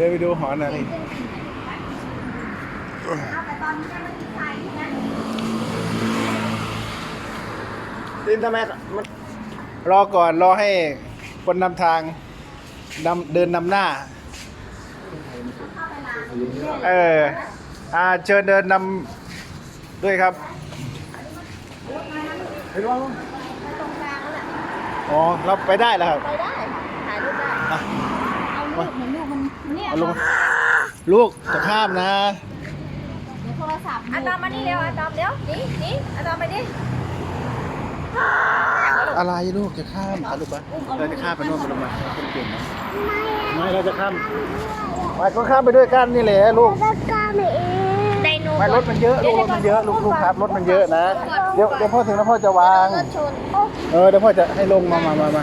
เดินไปดูหอนาฬิกาเอาแต่ตอนนี้ยังไม่ติดไฟใช่ไหมตีนทำไมมันรอก่อนรอให้คนนำทางนำเดินนำหน้า เอออาเชิญเดินนำด้วยครับเห็นว่าตรงกลางนั่นแหละอ๋อเราไปได้แล้วครับไปได้ถ่ายรูปได้ อะ เอาลูกเหมือนลูกมันเนี่ยเอาลงลูกจะข้ามนะเดี๋ยวโทรศัพท์อะตอมมานี่เร็วอะตอมเร็วนี่นี่อะตอมไปดิอะไรลูกจะข้ามอะลูกปะเราจะข้ามไปโน่นไปลงมาคนเก่งนะไม่เราจะข้ามไปก็ข้ามไปด้วยกันนี่แหละลูกไดโนไม่รถมันเยอะลูกรถมันเยอะลูกลูกครับรถมันเยอะนะเดี๋ยวเดี๋ยวพ่อถึงแล้วพ่อจะวาง รถชนเออเดี๋ยวพ่อจะให้ลงมามามามา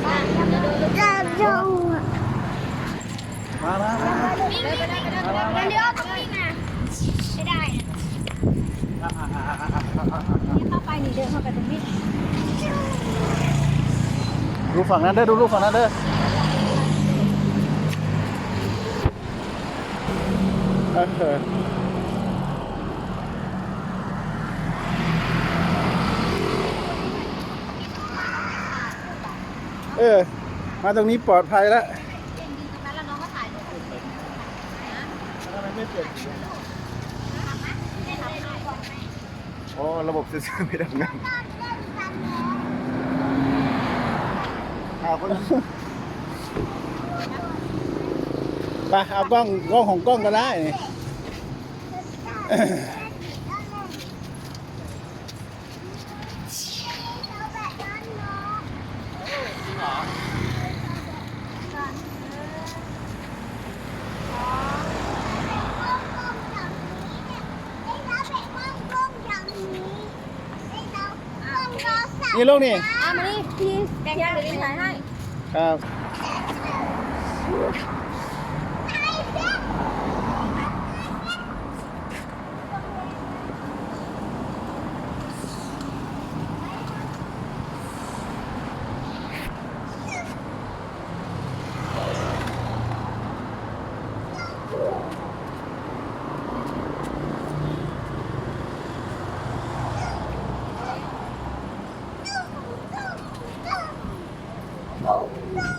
มามามาวิ่งไปได้ไปได้ไปได้เดี๋ยวต้องวิ่งอะไม่ได้อะเข้าไปนี่เดินเข้าไปตรงนี้ดูฝั่งนั้นเด้อดูลูกฝั่งนั้นเด้อเออเออ มาตรงนี้ปลอดภัยแล้ว เก่งดีตรงนั้นแล้วน้องก็ถ่ายรูป อ๋อ ระบบเซ็นเซอร์ไม่ทำงานเอาคนไปเอากล้องกล้องของกล้องก็ได้นี่ นี่ลูกนี่อะมานี่พี่แกงย่างเดี๋ยวลิ้นถ่ายให้ ครับ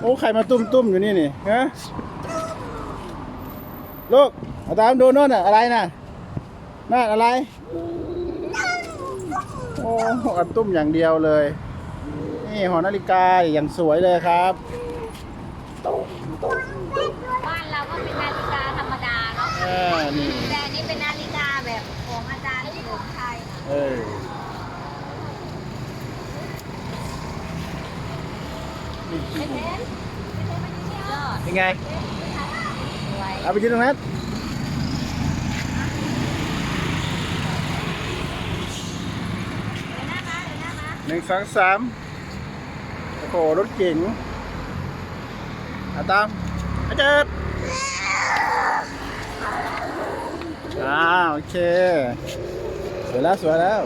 โอ้ใครมาตุ้มตุ้มๆอยู่นี่นี่ฮะลูกเอาตามดูโน่นน่ะอะไรน่ะนั่นอะไร โอ้อัดตุ้มอย่างเดียวเลย นี่หอนาฬิกาอย่างสวยเลยครับบ้านเราก็เป็นนาฬิกาธรรมดาเนาะเออนี่แต่อันนี้เป็นนาฬิกาแบบของอาจารย์ที่ผมไทยเออนี่ ไม่เพ้นไม่เพ้นมัน ยังไง เอาไปกินตรงนั้นหนึ่งสองสามโอ้โหรถเก๋งอาตามอาเจิดอ่าวโอเค สวยแล้ว สวยแล้ว